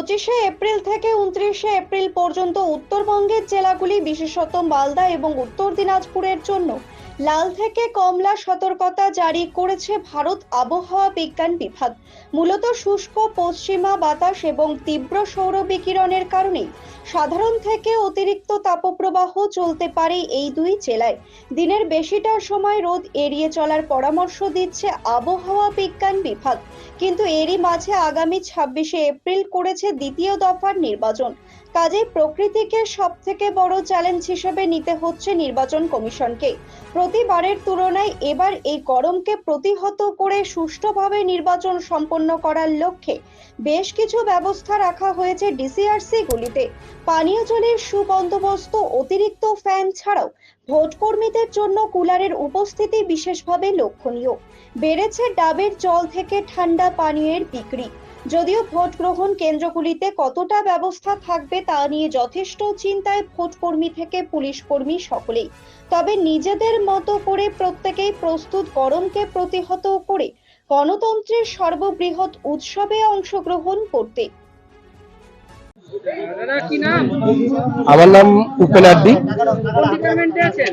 পঁচিশে এপ্রিল থেকে উনত্রিশে এপ্রিল পর্যন্ত উত্তরবঙ্গের জেলাগুলি, বিশেষত মালদা এবং উত্তর দিনাজপুরের জন্য লাল থেকে কমলা সতর্কতা জারি করেছে ভারত আবহাওয়া বিজ্ঞান বিভাগ। মূলত শুষ্ক পশ্চিমা বাতাস এবং তীব্র সৌর বিকিরণের কারণে সাধারণ থেকে অতিরিক্ত তাপপ্রবাহ চলতে পারে এই দুই জেলায়। দিনের বেশিটা সময় রোদ এড়িয়ে চলার পরামর্শ দিচ্ছে আবহাওয়া বিজ্ঞান বিভাগ। কিন্তু এরই মাঝে আগামী ছাব্বিশে এপ্রিল করেছে দ্বিতীয় দফার নির্বাচন। কাজেই প্রকৃতিকে সব থেকে বড় চ্যালেঞ্জ হিসেবে নিতে হচ্ছে নির্বাচন কমিশনকে। প্রতিবারের তুলনায় এবার এই গরমকে প্রতিহত করে সুষ্ঠুভাবে নির্বাচন সম্পন্ন করার লক্ষ্যে বেশ কিছু ব্যবস্থা রাখা হয়েছে ডিসিআরসি গুলিতে। পানীয় জলের সুবন্দোবস্ত, অতিরিক্ত ফ্যান ছাড়াও ভোটকর্মীদের জন্য কুলারের উপস্থিতি বিশেষভাবে লক্ষণীয়। বেড়েছে ডাবের জল থেকে ঠান্ডা পানীয়ের বিক্রি। যদিও ভোট গ্রহণ কেন্দ্রগুলিতে কতটা ব্যবস্থা থাকবে তা নিয়ে যথেষ্ট চিন্তায় ভোটকর্মী থেকে পুলিশ কর্মী সকলেই। তবে নিজেদের মতো করে প্রত্যেকেই প্রস্তুত গরমকে প্রতিহত করে গণতন্ত্রের সর্ববৃহৎ উৎসবে অংশগ্রহণ করতে। আমার নাম আছেন?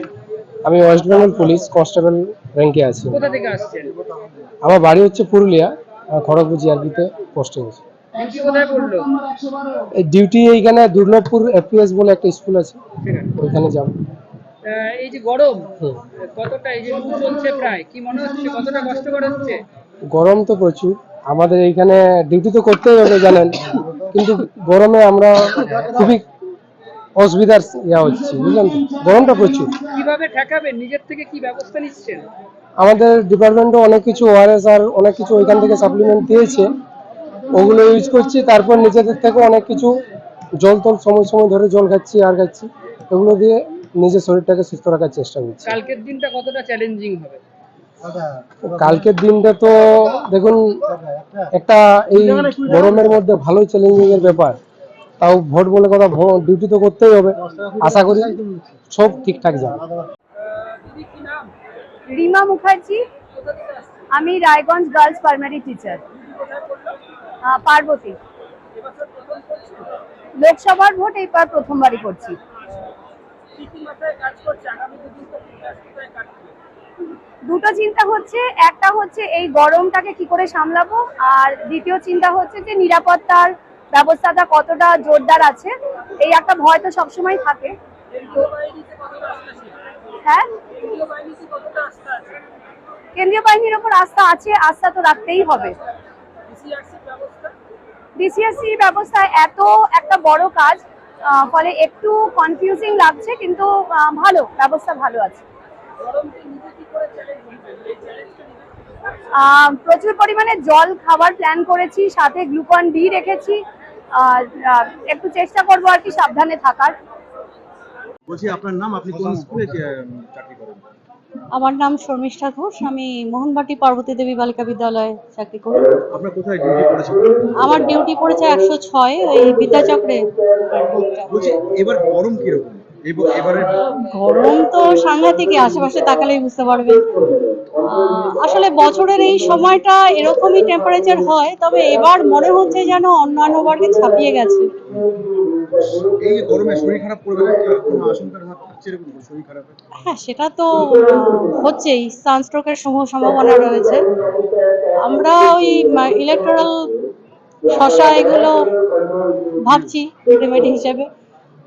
আমি ওয়েস্ট বেঙ্গল পুলিশ কনস্টেবল র্যাঙ্কে আছি। কোথা থেকে আসছেন? আমার বাড়ি হচ্ছে পুরুলিয়া। খড়গপুর জিআরপিতে পোস্টিং আছে ডিউটি এই ডিউটি এইখানে দুর্লভপুর এফপিএস বলে একটা স্কুল আছে ওইখানে যাব। এই যে গরম কতটা এই যে চলছে প্রায় কি মনে হচ্ছে কতটা কষ্টকর হচ্ছে? গরম তো প্রচুর আমাদের এইখানে ডিউটি তো করতেই হবে জানেন। কিন্তু গরমে আমরা খুবই অসুবিধার ইয়া হচ্ছে বুঝলেন গরমটা প্রচুর। কীভাবে ঠেকাবেন? নিজের থেকে কি ব্যবস্থা নিচ্ছেন? আমাদের ডিপার্টমেন্টও অনেক কিছু ওআরএস আর অনেক কিছু ওইখান থেকে সাপ্লিমেন্ট দিয়েছে। ওগুলো ইউজ করছি তারপর নিজেদের থেকে অনেক কিছু জল টল সময় সময় ধরে জল খাচ্ছি আর খাচ্ছি এগুলো দিয়ে নিজের শরীরটাকে সুস্থ রাখার চেষ্টা করছি। কালকের দিনটা কতটা চ্যালেঞ্জিং হবে? কালকের দিনটা তো দেখুন একটা এই গরমের মধ্যে ভালোই চ্যালেঞ্জিং এর ব্যাপার। তাও ভোট বলে কথা ডিউটি তো করতেই হবে। আশা করি সব ঠিকঠাক যাবে। রিমা মুখার্জি। আমি Raiganj girls primary teacher. Parvati. লোকসভার ভোট এইবার প্রথমবারই করছি। দুটো চিন্তা হচ্ছে, একটা হচ্ছে এই গরমটাকে কি করে সামলাবো, আর দ্বিতীয় চিন্তা হচ্ছে যে নিরাপত্তার ব্যবস্থাটা কতটা জোরদার আছে। এই একটা ভয় তো সবসময় থাকে। হ্যাঁ কেন্দ্রীয় বাহিনীতে কতটা আস্থা আছে কেন্দ্রীয় বাহিনীর ওপর আস্থা আছে আস্থা তো রাখতেই হবে। ডিসিএসসি ব্যবস্থা এত একটা বড় কাজ আহ, ফলে একটু কনফিউজিং লাগছে কিন্তু ভালো ব্যবস্থা ভালো আছে। প্রচুর পরিমাণে জল খাবার প্ল্যান করেছি সাথে গ্লুকন ডি রেখেছি আর একটু চেষ্টা করব আর কি সাবধানে থাকার। বলছি আপনার নাম? আপনি কোন স্কুলে চাকরি করেন? আমার নাম শর্মিষ্ঠা ঘোষ আমি মোহনবাটি পার্বতী দেবী বালিকা বিদ্যালয়ে চাকরি করি। আপনার কোথায় ডিউটি করেছেন আমার ডিউটি পড়েছে একশো ছয় ওই বিদ্যাচক্রে। বলছি এবার গরম কীরকম? এবারে গরম তো সাংঘাতিক আশেপাশে তাকালেই বুঝতে পারবেন। আহ, আসলে বছরের এই সময়টা এরকমই টেম্পারেচার হয় তবে এবার মনে হচ্ছে যেন অন্যান্য বারকে ছাপিয়ে গেছে। এই গরমে শরীর খারাপ করবে হ্যাঁ সেটা তো হচ্ছেই সানস্ট্রোকের সমূহ সম্ভাবনা রয়েছে। আমরা ওই ইলেকট্রাল শশা এগুলো ভাবছি রেমেডি হিসেবে।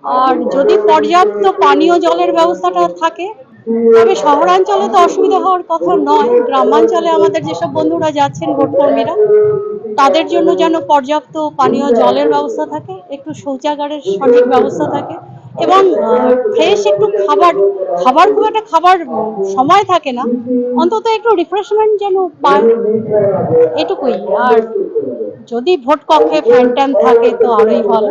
আর যদি পর্যাপ্ত পানীয় জলের ব্যবস্থাটা থাকে, তবে শহরাঞ্চলে তো অসুবিধা হওয়ার কথা নয়। গ্রামাঞ্চলে আমাদের যেসব বন্ধুরা যাচ্ছেন, ভোটকর্মীরা, তাদের জন্য যেন পর্যাপ্ত পানীয় জলের ব্যবস্থা থাকে, একটু শৌচাগারের সঠিক ব্যবস্থা থাকে এবং ফ্রেশ একটু খাবার খাবার খুব একটা খাবার সময় থাকে না। অন্তত একটু রিফ্রেশমেন্ট যেন পায়, এটুকুই। আর যদি ভোট কক্ষে ফ্যান ট্যান থাকে, তো আরোই ভালো।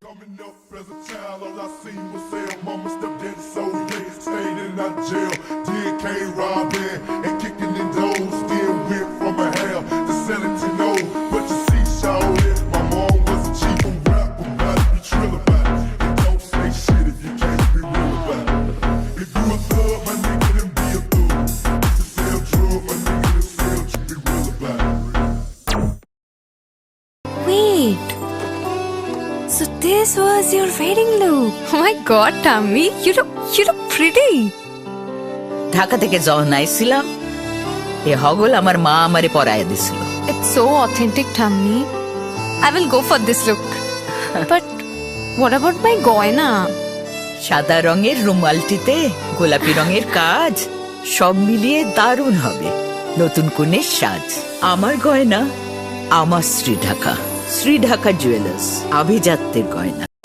God Tammy you look you look pretty Dhaka থেকে যখন আইছিলাম এ হগল আমার মা আমারে পরায় দিছিল। It's so authentic Tammy I will go for this look but what about my গয়না? সাদা রঙের রুমালটিতে গোলাপি রঙের কাজ সব মিলিয়ে দারুণ হবে। নতুন কনের সাজ আমার গয়না আমার শ্রী ঢাকা শ্রী ঢাকা জুয়েলার্স আভিজাত্যের গয়না।